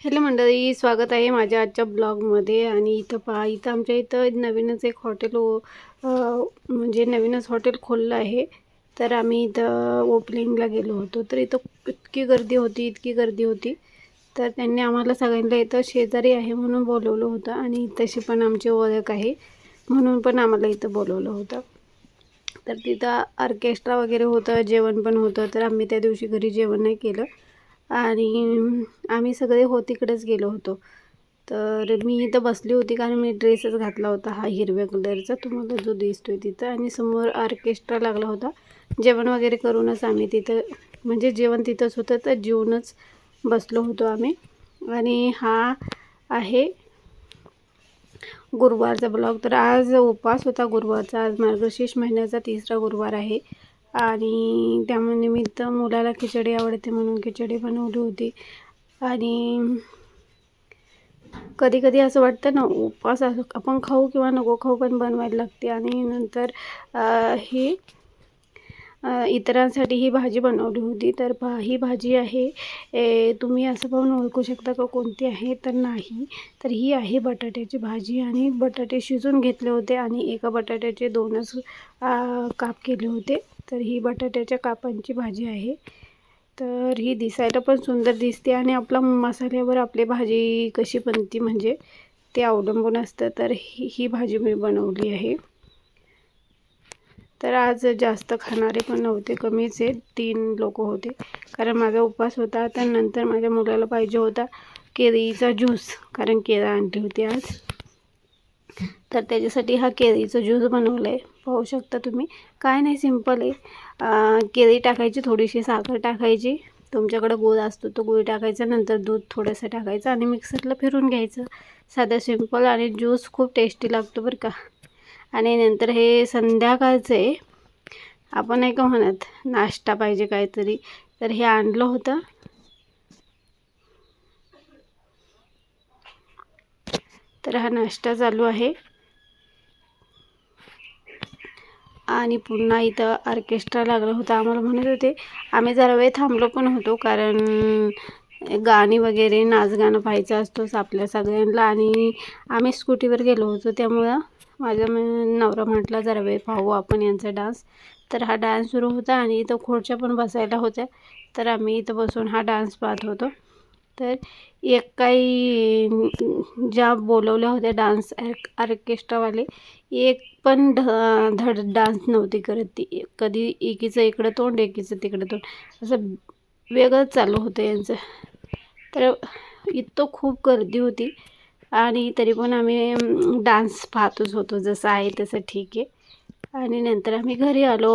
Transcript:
Hello मंडळी स्वागत आहे माझ्या आजच्या ब्लॉगमध्ये. आणि इथं पहा इथं आमच्या इथं नवीनच एक हॉटेल ओ म्हणजे नवीनच हॉटेल खोललं आहे. तर आम्ही इथं ओपनिंगला गेलो होतो. तर इथं इतकी गर्दी होती इतकी गर्दी होती. तर त्यांनी आम्हाला सगळ्यांना इथं शेजारी आहे म्हणून बोलवलं होतं. आणि तशी पण आमची ओळख आहे म्हणून पण आम्हाला इथं बोलवलं होतं. तर तिथं ऑर्केस्ट्रा वगैरे होतं जेवण पण होतं. तर आम्ही त्या दिवशी घरी जेवण नाही केलं. आणि आम्ही सगळे हो तिकडेच गेलो होतो. तर मी इथं बसली होती कारण मी ड्रेसच घातला होता हा हिरव्या कलरचा. तुम्हाला जो दिसतोय तिथं आणि समोर ऑर्केस्ट्रा लागला होता. जेवण वगैरे करूनच आम्ही तिथं म्हणजे जेवण तिथंच होतं तर जेवूनच बसलो होतो आम्ही. आणि हा आहे गुरुवारचा ब्लॉग. तर आज उपास होता गुरुवारचा. आज मार्गशीर्ष महिन्याचा तिसरा गुरुवार आहे. आणि त्यानिमित्त मुलाला खिचडी आवडते म्हणून खिचडी बनवली होती. आणि कधी कधी असं वाटतं ना उपवास असं आपण खाऊ किंवा नको खाऊ पण बनवायला लागते. आणि नंतर ही इतरांसाठी ही भाजी बनवली होती. तर भा ही भाजी आहे ए, तुम्ही असं पाहून ओळखू शकता का कोणती आहे? तर नाही. तर ही आहे बटाट्याची भाजी आणि बटाटे शिजून घेतले होते आणि एका बटाट्याचे दोनच काप केले होते. तर ही बटाट्याच्या कापांची भाजी आहे. तर ही दिसायला पण सुंदर दिसते आणि आपला मसाल्यावर आपली भाजी कशी बनती म्हणजे ते अवलंबून असतं. तर ही ही भाजी मी बनवली आहे. तर आज जास्त खाणारे पण नव्हते कमीच आहे. तीन लोक होते. कारण माझा उपवास होता तर नंतर माझ्या मुलाला पाहिजे होता केळीचा ज्यूस. कारण केळं आणली होती आज. तर त्याच्यासाठी हा केळीचा ज्यूस बनवला आहे पाहू शकता तुम्ही. काय नाही सिंपल आहे. केळी टाकायची थोडीशी साखर टाकायची. तुमच्याकडं गूळ असतो तो गूळ टाकायचा नंतर दूध थोडंसं टाकायचं आणि मिक्सरला फिरून घ्यायचं. साधं सिंपल आणि ज्यूस खूप टेस्टी लागतो बरं का. आणि नंतर हे संध्याकाळचं आहे. आपण नाही का म्हणत नाश्ता पाहिजे काहीतरी. तर हे आणलं होतं. तर हा नाश्ता चालू आहे. आणि पुन्हा इथं ऑर्केस्ट्रा लागला होता. आम्हाला म्हणत होते आम्ही जरा वेळ थांबलो पण होतो कारण गाणी वगैरे नाच गाणं पाहायचं असतोच आपल्या सगळ्यांना. आणि आम्ही स्कूटीवर गेलो होतो त्यामुळं माझा नवरा म्हटला जरा वेळ पाहू आपण यांचा डान्स. तर हा डान्स सुरू होता आणि इथं खुर्च्या पण बसायला होत्या. तर आम्ही इथं बसून हा डान्स पाहत होतो. तर एक काही ज्या बोलवल्या होत्या डान्स ऑर्केस्ट्रावाले एक पण ढ धड डान्स नव्हती करत ती. कधी एकीचं इकडं तोंड एकीचं तिकडं तोंड. असं वेगळंच चालू होतं यांचं. तर इतकं खूप गर्दी होती. आणि तरी पण आम्ही डान्स पाहतोच होतो. जसं आहे तसं ठीक आहे. आणि नंतर आम्ही घरी आलो.